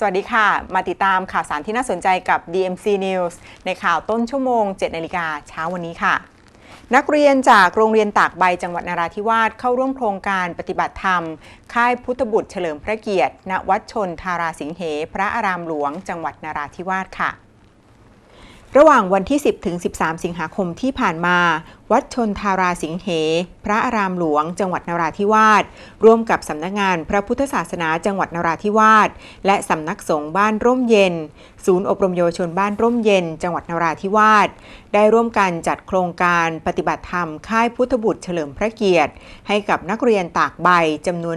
สวัสดีค่ะ มาติดตามข่าวสารที่น่าสนใจกับ DMC News ในข่าวต้นชั่วโมง 7 นาฬิกาเช้าวันนี้ค่ะ นักเรียนจากโรงเรียนตากใบจังหวัดนาราธิวาสเข้าร่วมโครงการปฏิบัติธรรม ค่ายพุทธบุตรเฉลิมพระเกียรติ ณ วัดชนทาราสิงเห พระอารามหลวง จังหวัดนาราธิวาสค่ะ ระหว่างวันที่ 10 ถึง 13 สิงหาคมที่ผ่านมา วัดชนทาราสิงเหพระอารามหลวง จังหวัดนราธิวาส ร่วมกับสำนักงานพระพุทธศาสนาจังหวัดนราธิวาส และสำนักสงฆ์บ้านร่มเย็น ศูนย์อบรมเยาวชนบ้านร่มเย็น จังหวัดนราธิวาส ได้ร่วมกันจัดโครงการปฏิบัติธรรมค่ายพุทธบุตรเฉลิมพระเกียรติ ให้กับนักเรียนตากใบจำนวน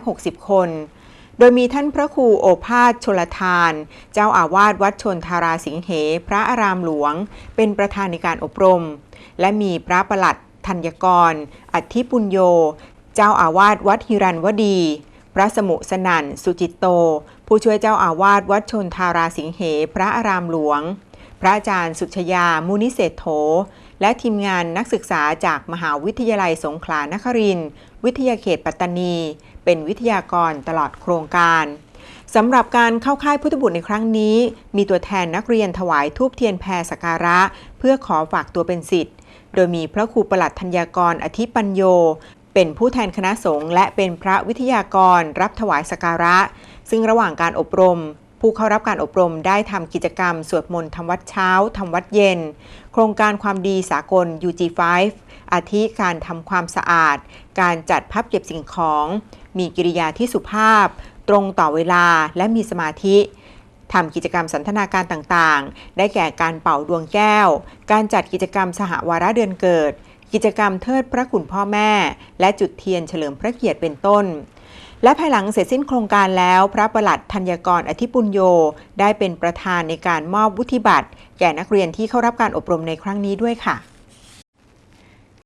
160 คน ดยมีท่านพระครูโอภาสชลทาน เจ้าอาวาสวัดชนทาราสิงเห พระอารามหลวง เป็นประธานในการอบรม และมีพระประหลัดธัญกร อธิปุญโย เจ้าอาวาสวัดฮิรันวดี พระสมุสนันสุจิตโต ผู้ช่วยเจ้าอาวาสวัดชนทาราสิงเห พระอารามหลวง พระอาจารย์สุชยามุนิเศษโถและทีมงานนักศึกษาจากมหาวิทยาลัยสงขลานครินทร์วิทยาเขตปัตตานี เป็นวิทยากรตลอดโครงการสำหรับการเข้าค่ายพุทธบุตรในครั้งนี้ มีตัวแทนนักเรียนถวายทูบเทียนแพรสการะ เพื่อขอฝากตัวเป็นสิทธิ์ โดยมีพระครูประหลัดธัญญากรอธิปัญโย เป็นผู้แทนคณะสงฆ์และเป็นพระวิทยากรรับถวายสการะ ซึ่งระหว่างการอบรม ผู้เข้ารับการอบรมได้ทำกิจกรรม สวดมนต์ทำวัดเช้าทำวัดเย็น โครงการความดีสากล UG5 อาทิการทำความสะอาด การจัดพับเก็บสิ่งของ มีกิริยาที่สุภาพ ตรงต่อเวลาและมีสมาธิทำกิจกรรมสันทนาการต่างๆ ได้แก่การเป่าดวงแก้ว การจัดกิจกรรมสหวาระเดือนเกิด กิจกรรมเทิดพระคุณพ่อแม่ และจุดเทียนเฉลิมพระเกียรติเป็นต้น และภายหลังเสร็จสิ้นโครงการแล้ว พระประหลัดธัญกรอธิปุญโย ได้เป็นประธานในการมอบวุฒิบัตร แก่นักเรียนที่เข้ารับการอบรมในครั้งนี้ด้วยค่ะ